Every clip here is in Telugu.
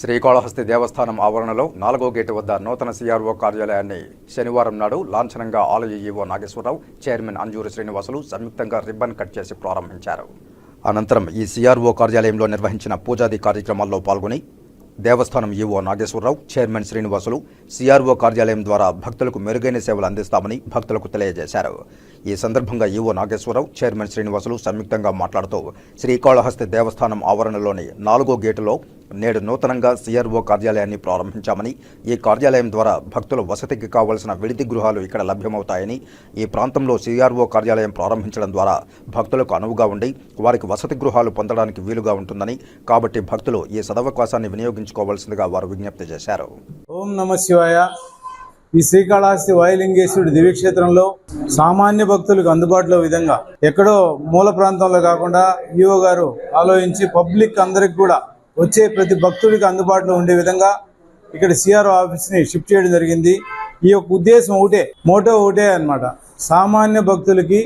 శ్రీకాళహస్తి దేవస్థానం ఆవరణలో నాలుగో గేటు వద్ద నూతన సీఆర్ఓ కార్యాలయాన్ని శనివారం నాడు లాంఛనంగా ఆలయ ఈవో నాగేశ్వరరావు చైర్మన్ అంజూరు శ్రీనివాసులు సంయుక్తంగా రిబ్బన్ కట్ చేసి ప్రారంభించారు. అనంతరం ఈ సీఆర్ఓ కార్యాలయంలో నిర్వహించిన పూజాది కార్యక్రమాల్లో పాల్గొని దేవస్థానం EO Nageswararao chairman Srinivasulu CRO కార్యాలయం ద్వారా భక్తులకు మెరుగైన సేవలు అందిస్తామని భక్తులకు తెలియజేశారు. ఈ సందర్భంగా ఈవో నాగేశ్వరరావు చైర్మన్ శ్రీనివాసులు సంయుక్తంగా మాట్లాడుతూ శ్రీకాళహస్తి దేవస్థానం ఆవరణలోని నాలుగో గేటులో నేడు నూతనంగా సీఆర్ఓ కార్యాలయాన్ని ప్రారంభించామని ఈ కార్యాలయం ద్వారా భక్తుల వసతికి కావలసిన విడిది గృహాలు ఇక్కడ లభ్యమవుతాయని ఈ ప్రాంతంలో సీఆర్ఓ కార్యాలయం ప్రారంభించడం ద్వారా భక్తులకు అనువుగా ఉండి వారికి వసతి గృహాలు పొందడానికి వీలుగా ఉంటుందని కాబట్టి భక్తులు ఈ సదవకాశాన్ని వినియోగించుకోవాల్సిందిగా వారు విజ్ఞప్తి చేశారు. ఓం నమ శివాయ. ఈ శ్రీకాళహస్తి వాయులింగేశ్వరుడి దివ్యక్షేత్రంలో సామాన్య భక్తులకు అందుబాటులో విధంగా ఎక్కడో మూల ప్రాంతంలో కాకుండా ఈవో గారు ఆలోచించి పబ్లిక్ అందరికి కూడా వచ్చే ప్రతి భక్తుడికి అందుబాటులో ఉండే విధంగా ఇక్కడ సిఆర్ఓ ఆఫీస్ని షిఫ్ట్ చేయడం జరిగింది. ఈ యొక్క ఉద్దేశం ఒకటే మోటో ఒకటే అనమాట సామాన్య భక్తులకి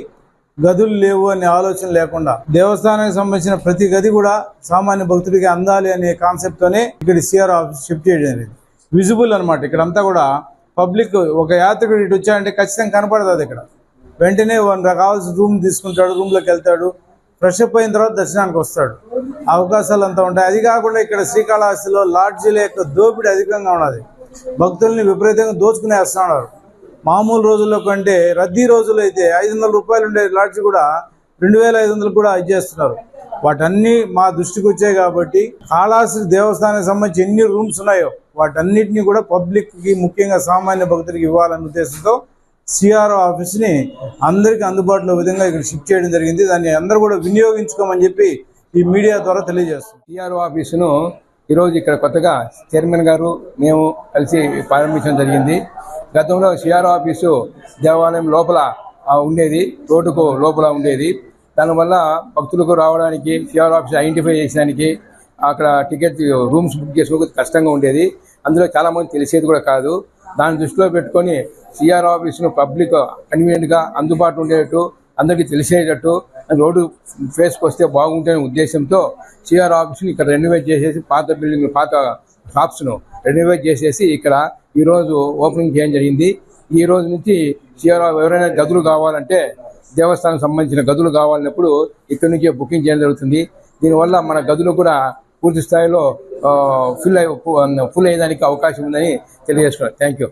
గదులు లేవు అనే ఆలోచన లేకుండా దేవస్థానానికి సంబంధించిన ప్రతి గది కూడా సామాన్య భక్తుడికి అందాలి అనే కాన్సెప్ట్ తోనే ఇక్కడ సిఆర్ ఆఫీస్ షిఫ్ట్ చేయడం జరిగింది. విజిబుల్ అనమాట ఇక్కడంతా కూడా పబ్లిక్ ఒక యాత్రికుడు ఇటు వచ్చాడంటే ఖచ్చితంగా కనపడదు ఇక్కడ. వెంటనే వన్ కావాల్సిన రూమ్ తీసుకుంటాడు రూమ్లోకి వెళ్తాడు. ఫ్రెష్ అప్ అయిన తర్వాత దర్శనానికి వస్తాడు. అవకాశాలు అంతా ఉంటాయి. అది కాకుండా ఇక్కడ శ్రీకాళహస్తిలో లాడ్జీల యొక్క దోపిడీ అధికంగా ఉన్నది. భక్తుల్ని విపరీతంగా దోచుకునే వస్తున్నారు మామూలు రోజుల్లో కంటే రద్దీ రోజులు అయితే ఐదు వందల రూపాయలు ఉండే లాడ్జ్ కూడా రెండు వేల ఐదు వందలు కూడా ఇచ్చేస్తున్నారు వాటన్నీ మా దృష్టికి వచ్చాయి కాబట్టి కాళాశ్రీ దేవస్థానానికి సంబంధించి ఎన్ని రూమ్స్ ఉన్నాయో వాటన్నిటిని కూడా పబ్లిక్కి ముఖ్యంగా సామాన్య భక్తులకు ఇవ్వాలనే ఉద్దేశంతో సిఆర్ఓ ఆఫీస్ని అందరికీ అందుబాటులో విధంగా ఇక్కడ షిఫ్ట్ చేయడం జరిగింది. దాన్ని అందరూ కూడా వినియోగించుకోమని చెప్పి ఈ మీడియా ద్వారా తెలియజేస్తుంది సిఆర్ఓ ఆఫీసును ఈరోజు ఇక్కడ కొత్తగా చైర్మన్ గారు మేము కలిసి ప్రారంభించడం జరిగింది. గతంలో సిఆర్ఓ ఆఫీసు దేవాలయం లోపల ఉండేది. రోడ్డుకు లోపల ఉండేది. దానివల్ల భక్తులకు రావడానికి సిఆర్ఓ ఆఫీస్ ఐడెంటిఫై చేసడానికి అక్కడ టికెట్ రూమ్స్ బుక్ చేసుకోవడం కష్టంగా ఉండేది. అందులో చాలా మంది తెలిసేది కూడా కాదు. దాన్ని దృష్టిలో పెట్టుకొని సిఆర్ ఆఫీస్ను పబ్లిక్ కన్వీనియంట్గా అందుబాటులో ఉండేటట్టు అందరికీ తెలిసేటట్టు రోడ్డు ఫేస్కి వస్తే బాగుంటుందనే ఉద్దేశంతో సిఆర్ ఆఫీస్ని ఇక్కడ రెన్యువేట్ చేసేసి పాత బిల్డింగ్ పాత షాప్స్ను రెన్యువేట్ చేసేసి ఇక్కడ ఈరోజు ఓపెనింగ్ చేయడం జరిగింది. ఈ రోజు నుంచి సిఆర్ ఎవరైనా గదులు కావాలంటే దేవస్థానం సంబంధించిన గదులు కావాలన్నప్పుడు ఇక్కడి నుంచే బుకింగ్ చేయడం జరుగుతుంది. దీనివల్ల మన గదులు కూడా పూర్తి స్థాయిలో ఫుల్ అయ్యే ఫుల్ అయ్యేదానికి అవకాశం ఉందని తెలియజేసుకున్నాను థ్యాంక్ యూ